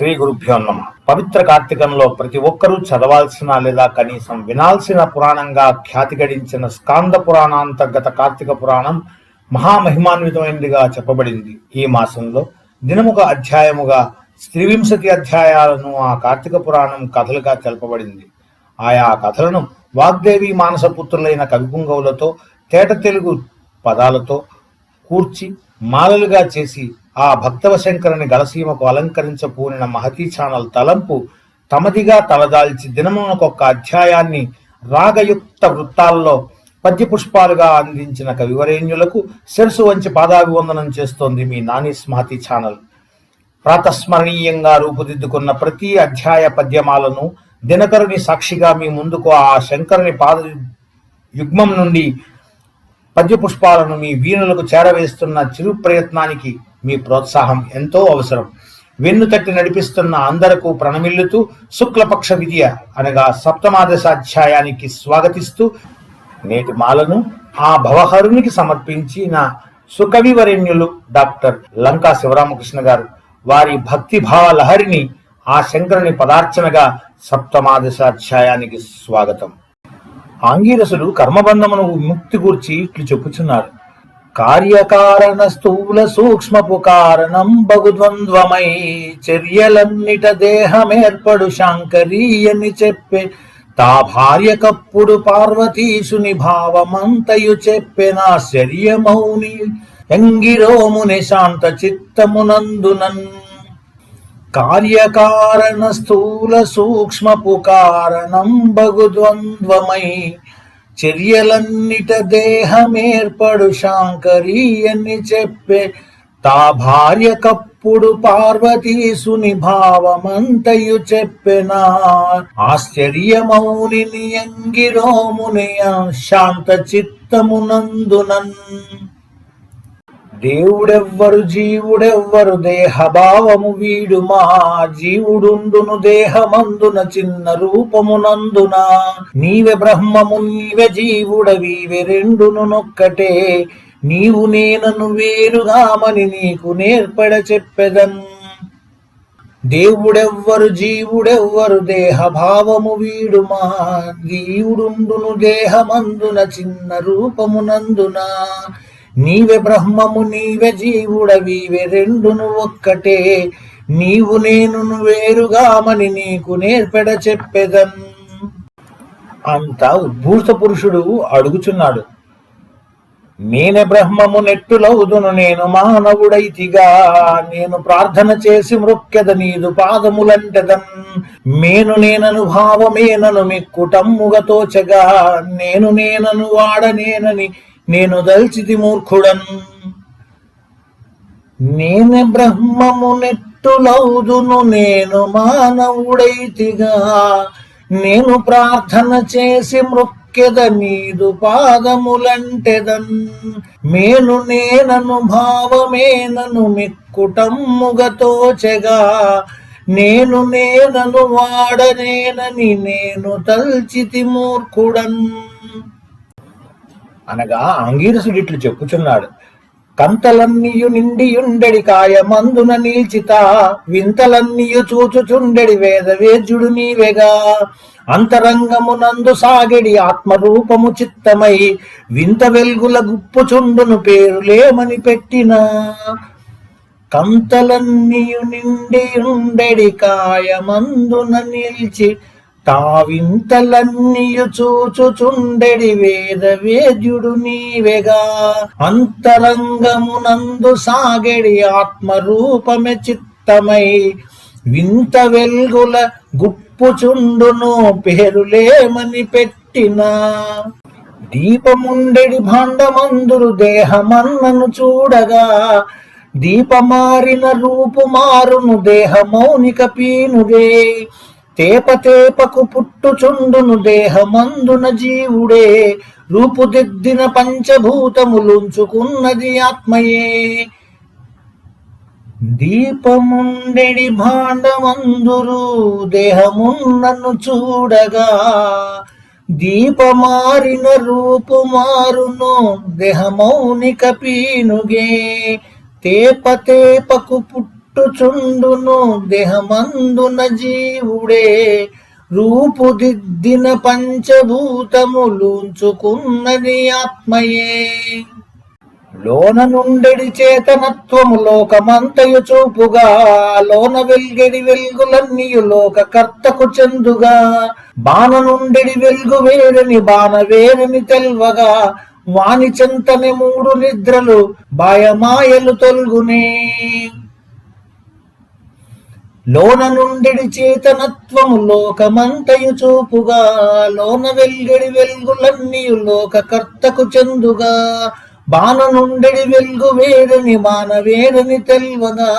శ్రీ గురుభ్యో నమ. పవిత్ర కార్తీకంలో ప్రతి ఒక్కరూ చదవాల్సిన లేదా కనీసం వినాల్సిన పురాణంగా ఖ్యాతి గడించిన స్కాంద పురాణాంతర్గత కార్తీక పురాణం మహామహిమాన్వితమైనదిగా చెప్పబడింది. ఈ మాసంలో దినముక అధ్యాయముగా త్రివింశతి అధ్యాయాలను ఆ కార్తీక పురాణం కథలుగా తెలపబడింది. ఆయా కథలను వాగ్దేవి మానసపుత్రులైన కవిపుంగవులతో తేట తెలుగు పదాలతో కూర్చి మాలలుగా చేసి ఆ భక్తవ శంకరుని గలసీమకు అలంకరించపూనిన మహతీ ఛానల్ తలంపు తమదిగా తలదాల్చి దినమునకొక్క అధ్యాయాన్ని రాగయుక్త వృత్తాల్లో పద్య పుష్పాలుగా అందించిన కవివరేణ్యులకు శిరసు వంచి పాదాభివందనం చేస్తోంది మీ నాని స్మహతి ఛానల్. ప్రాతస్మరణీయంగా రూపుదిద్దుకున్న ప్రతి అధ్యాయ పద్యమాలను దినకరుని సాక్షిగా మీ ముందుకు ఆ శంకరుని పాద యుగ్మం నుండి పద్య పుష్పాలను మీ వీణులకు చేరవేస్తున్న చిరు ప్రయత్నానికి మీ ప్రోత్సాహం ఎంతో అవసరం. వెన్ను తట్టి నడిపిస్తున్న అందరకు ప్రణమిల్లుతూ శుక్లపక్ష విద్య అనగా సప్తమాదశ అధ్యాయానికి స్వాగతిస్తూ నేటి మాలను ఆ భవహరునికి సమర్పించిన సుకవివరేణ్యులు డాక్టర్ లంకా శివరామకృష్ణ గారు. వారి భక్తి భావ లహరిని ఆ శంకరుని పదార్చనగా సప్తమాదశాధ్యాయానికి స్వాగతం. ఆంగీరసులు కర్మబంధమును ముక్తి గూర్చి ఇట్లు చెప్పుచున్నారు. కార్యకారణ స్థూల సూక్ష్మపు కారణం బగుద్వంద్వమై చర్యలన్నిట దేహమేర్పడు శాంకరీయని చెప్పే. తా భార్యకప్పుడు పార్వతీసుని భావమంతయు చెప్పెనా శర్యమౌని. ఎంగిరోముని శాంత చిత్తమునందునన్ కార్యకారణ స్థూల సూక్ష్మపు కారణం బగుద్వంద్వమై చర్యలన్నిట దేహమేర్పడు శాంకరీయని చెప్పే తా భార్య కప్పుడు పార్వతీసుని భావమంతయు చెప్పెనా. ఆశ్చర్యమౌని అంగిరోముని శాంత చిత్తమునందునన్ దేవుడెవ్వరు జీవుడెవ్వరు దేహభావము వీడు మా జీవుడుండును దేహమందున చిన్న రూపమునందున. నీవే బ్రహ్మము నీవే జీవుడవీవే రెండును నొక్కటే. నీవు నేనను వేరుగామని నీకు నేర్పడ చెప్పెదన్. దేవుడెవ్వరు జీవుడెవ్వరు దేహభావము వీడు మా జీవుడుండును దేహమందున చిన్న రూపమునందున. నీవే బ్రహ్మము నీవే జీవుడవీవే రెండును ఒక్కటే. నీవు నేను వేరుగామని నీకు నేర్పెడ చెప్పెదన్ అంత ఉద్భూత పురుషుడు అడుగుచున్నాడు. నేనే బ్రహ్మము నెట్టులవుదును నేను మానవుడైతిగా. నేను ప్రార్థన చేసి మృక్కెద నీదు పాదములంటెదన్ మేను నేనను భావమేనను మిక్కుటమ్ముగ తోచగా. నేను నేనను వాడనేనని నేను దల్చితి మూర్ఖుడన్. నేనే బ్రహ్మము నెట్టులౌదును నేను మానవుడైతిగా. నేను ప్రార్థన చేసి మృక్కెద నీదు పాదములంటెదన్. మేను నేనను భావమేనను మిక్కుటమ్ముగతోచెగా నేను నేనను వాడనేనని నేను తల్చితి మూర్ఖుడన్. అనగా అంగీరసుడు ఇట్లు చెప్పుచున్నాడు. కంతలన్నీయు నిండియుండెడి కాయమందున నీల్చిత వింతలన్నీయు చూచుచుండెడి వేద వేద్యుడు నీవెగా అంతరంగమునందు సాగెడి ఆత్మరూపము చిత్తమై వింత వెల్గుల గుప్పుచుండును పేరులేమని పెట్టిన. కంతలన్నీయు నిండియుండెడి కాయమందున నిల్చి తావింతలన్నీయు చూచుచుండెడి వేద వేద్యుడు నీవెగా. అంతరంగమునందు సాగెడి ఆత్మరూపమే చిత్తమై. వింత వెల్గుల గుప్పుచుండును పేరులేమని పెట్టిన. దీపముండెడి భాండమందురు దేహమన్నను చూడగా. దీపమారిన రూపు మారును దేహమౌనిక పీనుగే. తేప తేపకు పుట్టుచుండును దేహమందున జీవుడే రూపుదిద్దిన పంచభూతములుంచుకున్నది ఆత్మయే. దీపముండెడి భాండమందురు దేహమున్నను చూడగా దీపమారిన రూపు మారును దేహమౌనిక పీనుగే. తేప తేపకు పుట్టు పుట్టుచుండును దేహమందున జీవుడే. రూపుదిద్దిన పంచభూతములుంచుకున్నది ఆత్మయే. లోన నుండెడి చేతనత్వము లోకమంతయు చూపుగా లోన వెల్గెడి వెల్గులన్నీయు లోక కర్తకు చెందుగా. బాణ నుండెడి వెల్గు వేరని బాణ వేరని తెల్వగా వాణి చెంతని మూడు నిద్రలు బాయమాయలు తొల్గునే. లోన నుండెడి చేతనత్వము లోకమంతయు చూపుగా లోన వెల్గడి వెల్గులన్నీయు లోక కర్తకు చెందుగా బాణ నుండెడి వెల్గు వేరని బాణ వేరని తెల్వగా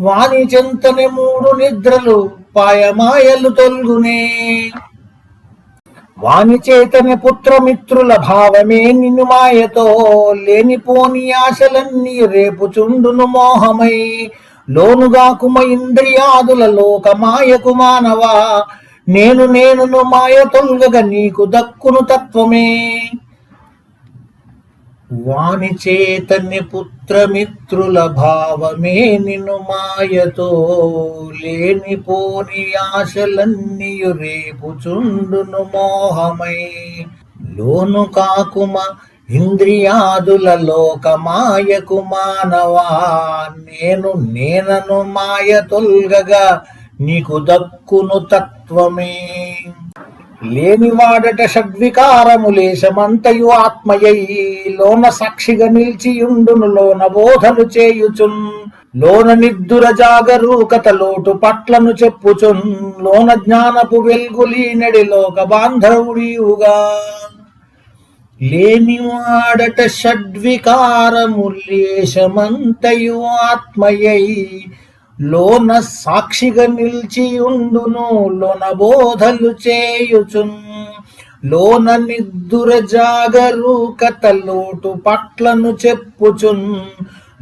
వాణి చెంతని మూడు నిద్రలు పాయమాయలు తొల్గునే. వాణి చేతని పుత్రమిత్రుల భావమే నిన్ను మాయతో లేనిపోని ఆశలన్నీ రేపుచుండును మోహమై లోనుగాకుమ ఇంద్రియాదుల లోక మాయకు మానవా నేను నేనును మాయ తొలగ నీకు దక్కును తత్వమే. వాని చేతని పుత్రమిత్రుల భావమే నిన్ను మాయతో లేనిపోని ఆశలన్నీయు రేపుచుండును మోహమై. లోను కాకుమ ఇంద్రియాదుల లోకమాయకు మానవా నేను నేనను మాయ తొల్గగా నీకు దక్కును తత్వమే. లేనివాడట షడ్వికారములేశమంతయు ఆత్మయ్యి లోన సాక్షిగా నిలిచియుండును లోన బోధలు చేయుచున్. లోన నిద్దుర జాగరూకత లోటు పట్లను చెప్పుచున్. లోన జ్ఞానపు వెల్గులీనడి లోక బాంధవుడియుగా. లేనివాడట షడ్వికారములేశమంతయు ఆత్మయై లోన సాక్షిగా నిలిచియుండును లోన బోధలు చేయుచున్. లోన నిద్దుర జాగరూకత లోటు పట్లను చెప్పుచున్.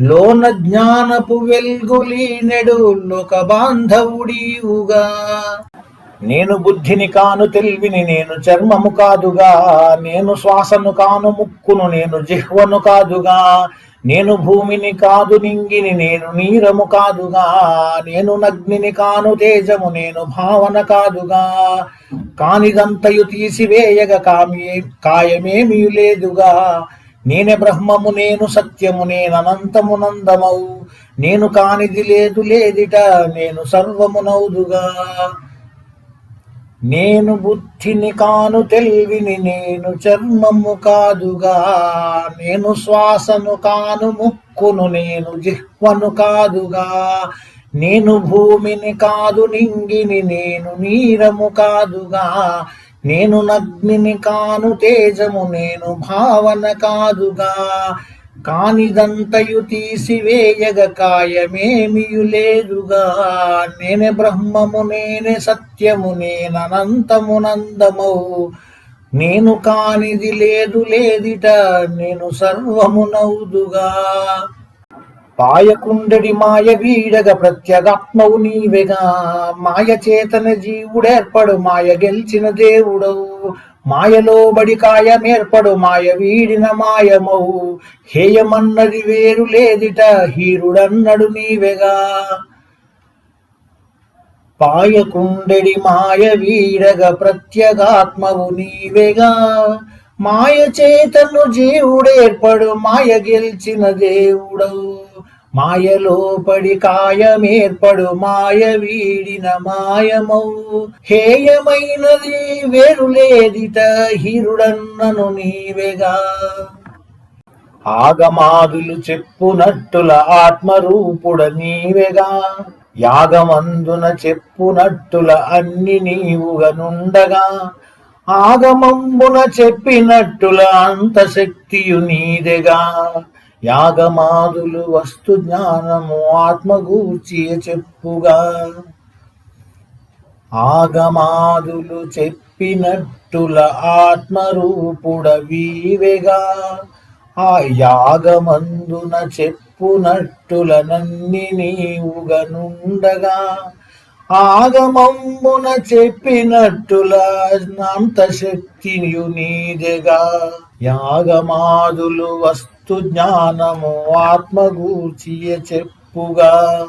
లోన జ్ఞానపు వెల్గులీనెడు లోక బాంధవుడియుగా నేను బుద్ధిని కాను తెలివిని నేను చర్మము కాదుగా నేను శ్వాసను కాను ముక్కును నేను జిహ్వను కాదుగా నేను భూమిని కాదు నింగిని నేను నీరము కాదుగా నేను నగ్నిని కాను తేజము నేను భావన కాదుగా కానిదంతయు తీసివేయగ కామే కాయమేమీ లేదుగా నేనే బ్రహ్మము నేను సత్యము నేను అనంతమునందమౌ నేను కానిది లేదు లేదిట నేను సర్వమునౌదుగా నేను బుద్ధిని కాను తెలివిని నేను చర్మము కాదుగా. నేను శ్వాసను కాను ముక్కును నేను జిహ్వను కాదుగా. నేను భూమిని కాదు నింగిని నేను నీరము కాదుగా. నేను నగ్నిని కాను తేజము నేను భావన కాదుగా. కానిదంతయు తీసివేయగ కాయమేమియు లేదుగా. నేనే బ్రహ్మము నేనే సత్యము నేననంతమునందమౌ నేను కానిది లేదు లేదిట నేను సర్వమునౌదుగా పాయకుండడి మాయ వీడగ ప్రత్యగాత్మవు నీవెగా. మాయ చేతన జీవుడేర్పడు మాయ గెలిచిన దేవుడవు మాయలో బడి కాయమేర్పడు మాయ వీడిన మాయమౌ. హేయమన్నది వేరు లేదిట హీరుడన్నడు నీవెగా. పాయకుండెడి మాయ వీడగ ప్రత్యగాత్మవు నీవెగా. మాయ చేతను జీవుడేర్పడు మాయ గెలిచిన దేవుడవు. మాయలో పడి కాయమేర్పడు మాయ వీడిన మాయమౌ. హేయమైనది వేరులేదిట హిరుడన్నను నీవేగా. ఆగమాదులు చెప్పునట్టుల ఆత్మరూపుడ నీవేగా. యాగమందున చెప్పునట్టుల అన్ని నీవుగనుండగా ఆగమంబున చెప్పినట్టుల అంత శక్తియు నీదెగా. యాగమాదులు వస్తు జ్ఞానము ఆత్మగూర్చి చెప్పుగా. ఆగమాదులు చెప్పినట్టుల ఆత్మరూపుడ వీవెగా ఆ యాగమందున చెప్పునట్టుల నన్ని నీవుగనుండగా. ఆగమమ్మున ఆగమంబున చెప్పినట్టుల అంత శక్తియు నీదెగా యాగమాదులు వస్తు జ్ఞానము ఆత్మగూర్చియ చెప్పుగా.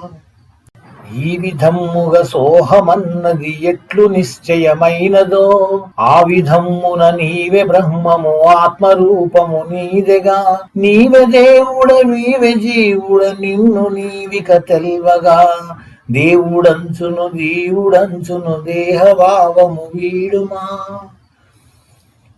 ఈ విధమ్ముగ సోహమన్నది ఎట్లు నిశ్చయమైనదో? ఆ విధమ్మున నీవే బ్రహ్మము ఆత్మరూపము నీదెగా? నీవే దేవుడ నీవే జీవుడ నిన్ను నీవిక తెల్వగా? దేవుడంచును దీవుడంచును దేహభావము వీడుమా?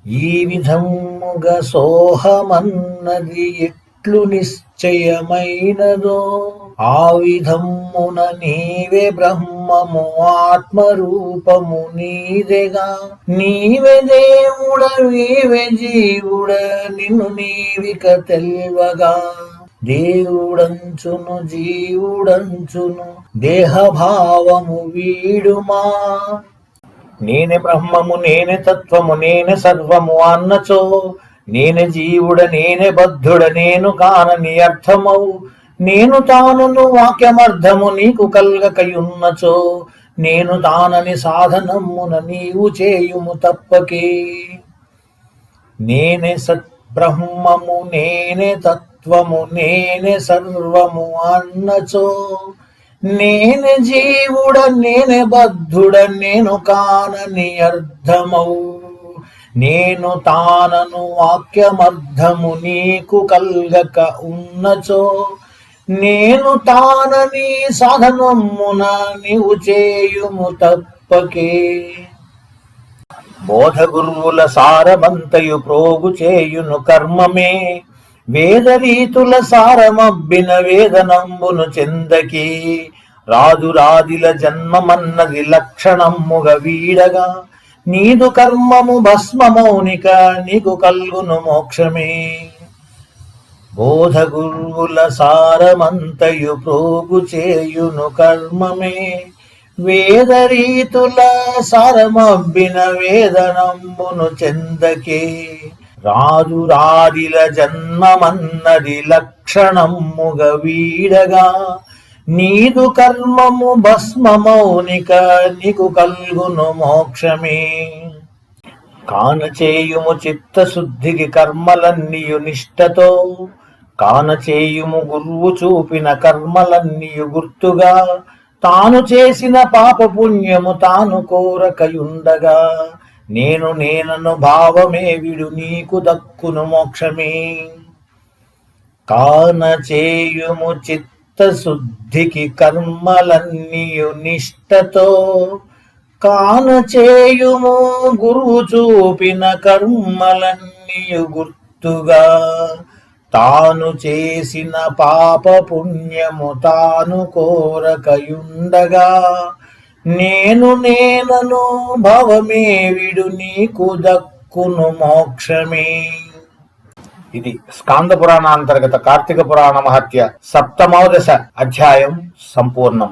ఈ విధముగా సోహమన్నది ఎట్లు నిశ్చయమైనదో ఆ విధమున నీవే బ్రహ్మము ఆత్మరూపము నీదేగా. నీవే దేవుడ నీవే జీవుడ నిన్ను నీవిక తెల్వగా. దేవుడంచును జీవుడంచును దేహభావము వీడుమా. నేనే బ్రహ్మము నేనే తత్వము నేనే సర్వము అన్నచో. నేనే జీవుడ నేనే బద్ధుడ నేను కానని అర్థమవు. నేను తానును వాక్యమర్థము నీకు కల్గకయున్నచో. నేను తానని సాధనమున నీవు చేయుము తప్పకే. నేనే సత్ బ్రహ్మము నేనే తత్వము నేనే సర్వము అన్నచో. నేనే జీవుడ నేనే బద్ధుడ నేను కానని అర్థమౌ నేను తానను వాక్యమర్థము నీకు కల్గక ఉన్నచో. నేను తానని సాధనమున నీవు చేయుము తప్పకే. బోధ గురువుల సారమంతయు ప్రోగు చేయును కర్మమే. వేదరీతుల సారమబ్బిన వేదనంబును చెందకి రాజు రాదిల జన్మమన్నది లక్షణముగ వీడగా. నీదు కర్మము భస్మమౌనిక నీకు కల్గును మోక్షమే. బోధ గురువుల సారమంతయు ప్రోగు చేయును కర్మమే. వేదరీతుల సారమబ్బిన వేదనంబును చెందకే. రాజు రాదిల జన్మమన్నది లక్షణముగ వీడగా నీదు కర్మము భస్మమౌనిక నీకు కల్గును మోక్షమే. కానచేయుము చిత్తశుద్ధికి కర్మలన్నీయు నిష్టతో కానచేయుము గురువు చూపిన కర్మలన్నీయు గుర్తుగా తాను చేసిన పాప పుణ్యము తాను కోరకయుండగా. నేను నేనను భావమే విడు నీకు దక్కును మోక్షమే. కాన చేయుము చిత్తశుద్ధికి కర్మలన్నీయు నిష్టతో కాన చేయుము గురువు చూపిన కర్మలన్నీయు గుర్తుగా తాను చేసిన పాప పుణ్యము తాను కోరకయుండగా నేను నేనను భవమే విడు నీకు దక్కును మోక్షమే. ఇది స్కాంద పురాణాంతర్గత కార్తీక పురాణ మహత్య సప్తమోదశ అధ్యాయం సంపూర్ణం.